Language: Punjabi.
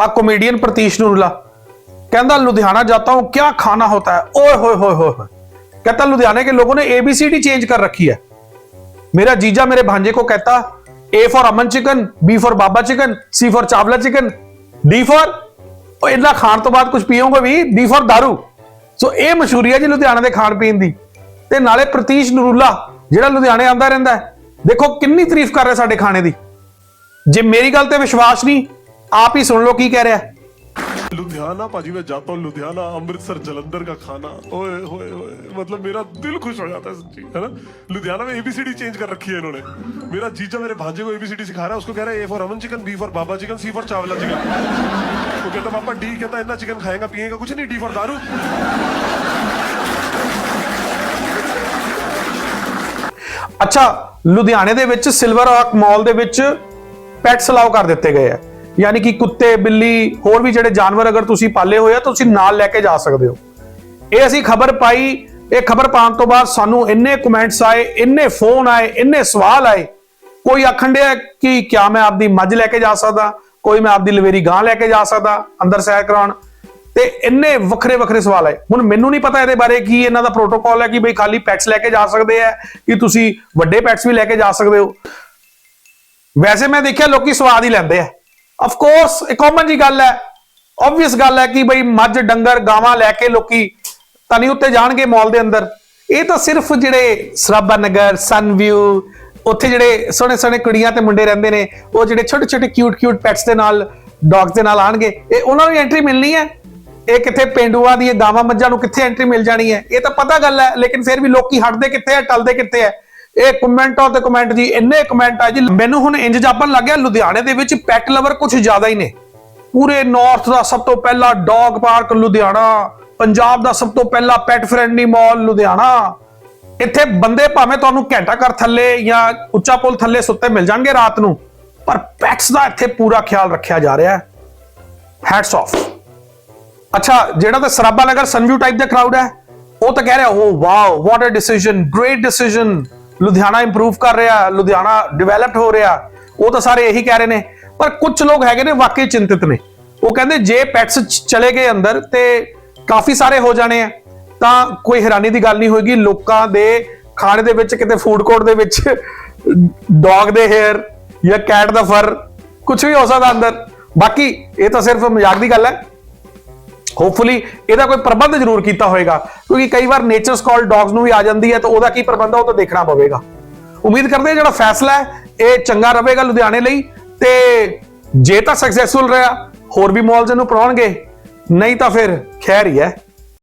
ਆ ਕਾਮੇਡੀਅਨ ਪ੍ਰਤੀਸ਼ ਨੂਰਲਾ ਕਹਿੰਦਾ ਲੁਧਿਆਣਾ ਜਾਤਾ ਹੂੰ ਕੀ ਖਾਣਾ ਹੋਤਾ ਹੈ? ਓਏ, ਹੋਏ ਹੋਏ ਹੋਏ कहता लुधियाने के लोगों ने एबीसीडी चेंज कर रखी है मेरा जीजा मेरे भांजे को कहता A for Aman chicken B for Baba chicken C for Chawla chicken D for ਉਹ ਇੰਨਾ ਖਾਣ ਤੋਂ ਬਾਅਦ ਕੁਝ ਪੀਓਗੇ ਵੀ ਡੀ ਫੋਰ दारू ਸੋ ਇਹ ਮਸ਼ਹੂਰੀ ਹੈ ਜੀ ਲੁਧਿਆਣੇ ਦੇ ਖਾਣ ਪੀਣ ਦੀ। ਤੇ ਨਾਲੇ ਪ੍ਰਤੀਸ਼ ਨਰੂਲਾ, ਜਿਹੜਾ ਲੁਧਿਆਣੇ ਆਂਦਾ ਰਹਿੰਦਾ ਹੈ, ਦੇਖੋ ਕਿੰਨੀ ਤਾਰੀਫ ਕਰ ਰਿਹਾ ਸਾਡੇ ਖਾਣੇ ਦੀ। ਜੇ ਮੇਰੀ ਗੱਲ ਤੇ ਵਿਸ਼ਵਾਸ ਨਹੀਂ ਆਪ ਹੀ ਸੁਣ ਲਓ ਕੀ ਕਹਿ ਰਿਹਾ ਹੈ। लुधियाना पाजी मैं जाता हूँ लुधियाना अमृतसर जलंधर का खाना ओए होए होए मतलब मेरा दिल खुश हो जाता है सच्ची है ना लुधियाना में एबीसीडी चेंज कर रखी है इन्होंने मेरा जीजा मेरे भांजे को एबीसीडी सिखा रहा है उसको कह रहा है A for Aman chicken B for Baba chicken C for Chawla chicken वो कहता पापा डी कहता इतना चिकन खाएगा पिएगा कुछ नहीं डी फॉर दारू ਅੱਛਾ ਲੁਧਿਆਣੇ ਦੇ ਵਿੱਚ ਸਿਲਵਰ ਰੌਕ ਮਾਲ ਦੇ ਵਿੱਚ ਪੈਟਸ ਅਲਾਉ ਕਰ ਦਿੱਤੇ ਗਏ ਆ ਯਾਨੀ ਕਿ ਕੁੱਤੇ, ਬਿੱਲੀ, ਹੋਰ ਵੀ ਜਿਹੜੇ ਜਾਨਵਰ ਅਗਰ ਤੁਸੀਂ ਪਾਲੇ ਹੋਏ ਆ ਤਾਂ ਤੁਸੀਂ ਨਾਲ ਲੈ ਕੇ ਜਾ ਸਕਦੇ ਹੋ। ਇਹ ਅਸੀਂ ਖਬਰ ਪਾਈ, ਇਹ ਖਬਰ ਪਾਉਣ ਤੋਂ ਬਾਅਦ ਸਾਨੂੰ ਇੰਨੇ ਕਮੈਂਟਸ ਆਏ, ਇੰਨੇ ਫੋਨ ਆਏ, ਇੰਨੇ ਸਵਾਲ ਆਏ। ਕੋਈ ਆਖਣ ਡਿਆ ਕਿ ਕਿਆ ਮੈਂ ਆਪਦੀ ਮੱਝ ਲੈ ਕੇ ਜਾ ਸਕਦਾ, ਕੋਈ ਮੈਂ ਆਪਦੀ ਲਵੇਰੀ ਗਾਂ ਲੈ ਕੇ ਜਾ ਸਕਦਾ, ਅੰਦਰ ਸੈਰ ਕਰਾਉਣ। ਤੇ ਇੰਨੇ ਵੱਖਰੇ ਵੱਖਰੇ ਸਵਾਲ ਆਏ। ਹੁਣ ਮੈਨੂੰ ਨਹੀਂ ਪਤਾ ਇਹਦੇ ਬਾਰੇ ਕੀ ਇਹਨਾਂ ਦਾ ਪ੍ਰੋਟੋਕਾਲ ਹੈ ਕਿ ਬਈ ਖਾਲੀ ਪੈਟਸ ਲੈ ਕੇ ਜਾ ਸਕਦੇ ਆ, ਕਿ ਤੁਸੀਂ ਵੱਡੇ ਪੈਟਸ ਵੀ ਲੈ ਕੇ ਜਾ ਸਕਦੇ ਹੋ। ਵੈਸੇ ਮੈਂ ਦੇਖਿਆ ਲੋਕੀ ਸਵਾਦ ਹੀ ਲੈਂਦੇ ਆ। ਆਫ ਕੋਰਸ ਇਹ ਕਾਮਨ ਜੀ ਗੱਲ ਹੈ। ਆਬਵੀਅਸ ਗੱਲ ਹੈ ਕਿ ਬਈ ਮੱਝ, ਡੰਗਰ, ਗਾਵਾਂ ਲੈ ਕੇ ਲੋਕੀ ਤਾਂ ਨਹੀਂ ਉੱਤੇ ਜਾਣਗੇ ਮਾਲ ਦੇ ਅੰਦਰ। ਇਹ ਤਾਂ ਸਿਰਫ ਜਿਹੜੇ ਸਰਾਬਾ ਨਗਰ ਸਨ ਵਿਊ ਉੱਥੇ ਜਿਹੜੇ ਸੋਹਣੇ ਸੋਹਣੇ ਕੁੜੀਆਂ ਤੇ ਮੁੰਡੇ ਰਹਿੰਦੇ ਨੇ, ਉਹ ਜਿਹੜੇ ਛੋਟੇ ਛੋਟੇ ਕਿਊਟ ਕਿਊਟ ਪੈਟਸ ਦੇ ਨਾਲ ਡੌਗਸ ਦੇ ਨਾਲ ਆਣਗੇ। ਇਹ ਉਹਨਾਂ ਨੂੰ ਐਂਟਰੀ ਮਿਲਣੀ ਹੈ। ਇਹ ਕਿੱਥੇ ਪਿੰਡੂਆਂ ਦੀ, ਇਹ ਗਾਵਾਂ ਮੱਝਾਂ ਨੂੰ ਕਿੱਥੇ ਐਂਟਰੀ ਮਿਲ ਜਾਣੀ ਹੈ। ਇਹ ਤਾਂ ਪਤਾ ਗੱਲ ਹੈ, ਲੇਕਿਨ ਫਿਰ ਵੀ ਲੋਕੀ ਹਟਦੇ ਕਿੱਥੇ ਆ ਟਲਦੇ ਕਿੱਥੇ ਆ ਇਹ ਕਮੈਂਟਾਂ ਤੇ ਕਮੈਂਟ ਜੀ, ਇੰਨੇ ਕਮੈਂਟ ਆ ਜੀ, ਮੈਨੂੰ ਹੁਣ ਇੰਜ ਜਾਪਣ ਲੱਗ ਗਿਆ, ਲੁਧਿਆਣੇ ਦੇ ਵਿੱਚ ਪੈਟ ਲਵਰ ਕੁਝ ਜ਼ਿਆਦਾ ਹੀ ਨੇ। ਪੂਰੇ ਨਾਰਥ ਦਾ ਸਭ ਤੋਂ ਪਹਿਲਾ ਡੌਗ ਪਾਰਕ ਲੁਧਿਆਣਾ, ਪੰਜਾਬ ਦਾ ਸਭ ਤੋਂ ਪਹਿਲਾ ਪੈਟ ਫ੍ਰੈਂਡਲੀ ਮਾਲ ਲੁਧਿਆਣਾ। ਇੱਥੇ ਬੰਦੇ ਭਾਵੇਂ ਤੁਹਾਨੂੰ ਘੰਟਾ ਘਰ ਥੱਲੇ ਜਾਂ ਉੱਚਾ ਪੁਲ ਥੱਲੇ ਸੁੱਤੇ ਮਿਲ ਜਾਣਗੇ ਰਾਤ ਨੂੰ, ਪਰ ਪੈਟਸ ਦਾ ਇੱਥੇ ਪੂਰਾ ਖਿਆਲ ਰੱਖਿਆ ਜਾ ਰਿਹਾ ਹੈ। ਹੈਟਸ ਆਫ ਅੱਛਾ, ਜਿਹੜਾ ਤਾਂ ਸਰਾਬਾ ਨਗਰ ਸਨਵਿਊ ਟਾਈਪ ਦਾ ਕਰਾਊਡ ਹੈ, ਉਹ ਤਾਂ ਕਹਿ ਰਿਹਾ ਉਹ wow what a decision great decision Ludhiana improve ਕਰ ਰਿਹਾ, ਲੁਧਿਆਣਾ ਡਿਵੈਲਪਡ ਹੋ ਰਿਹਾ, ਉਹ ਤਾਂ ਸਾਰੇ ਇਹੀ ਕਹਿ ਰਹੇ ਨੇ। ਪਰ ਕੁਝ ਲੋਕ ਹੈਗੇ ਨੇ ਵਾਕਈ ਚਿੰਤਿਤ ਨੇ। ਉਹ ਕਹਿੰਦੇ ਜੇ ਪੈਟਸ ਚਲੇ ਗਏ ਅੰਦਰ ਤੇ ਕਾਫੀ ਸਾਰੇ ਹੋ ਜਾਣੇ ਆ। ਤਾਂ ਕੋਈ ਹੈਰਾਨੀ ਦੀ ਗੱਲ ਨਹੀਂ ਹੋਏਗੀ, ਲੋਕਾਂ ਦੇ ਖਾਣੇ ਦੇ ਵਿੱਚ, ਕਿਤੇ ਫੂਡ ਕੋਰਟ ਦੇ ਵਿੱਚ ਡੌਗ ਦੇ ਹੇਅਰ ਜਾਂ ਕੈਟ ਦਾ ਫਰ ਕੁਝ ਵੀ ਹੋ ਸਕਦਾ ਅੰਦਰ। ਬਾਕੀ ਇਹ ਤਾਂ ਸਿਰਫ ਮਜ਼ਾਕ ਦੀ ਗੱਲ ਹੈ। ਹੋਪਫੁਲੀ ਇਹਦਾ ਕੋਈ ਪ੍ਰਬੰਧ ਜ਼ਰੂਰ ਕੀਤਾ ਹੋਏਗਾ। ਕਿਉਂਕਿ ਕਈ ਵਾਰ ਨੇਚਰਸ ਕਾਲ ਡੌਗਸ ਨੂੰ ਵੀ ਆ ਜਾਂਦੀ ਹੈ, ਤਾਂ ਉਹਦਾ ਕੀ ਪ੍ਰਬੰਧ ਆ, ਉਹ ਤਾਂ ਦੇਖਣਾ ਪਵੇਗਾ। ਉਮੀਦ ਕਰਦੇ ਹਾਂ ਜਿਹੜਾ ਫੈਸਲਾ ਹੈ, ਇਹ ਚੰਗਾ ਰਹੇਗਾ ਲੁਧਿਆਣੇ ਲਈ, ਤੇ ਜੇ ਤਾਂ ਸਕਸੈਸਫੁਲ ਰਿਹਾ, ਹੋਰ ਵੀ ਮਾਲਸ ਇਹਨੂੰ ਪਰਾਉਣਗੇ ਨਹੀਂ ਤਾਂ ਫਿਰ ਖੈਰ ਹੀ ਹੈ।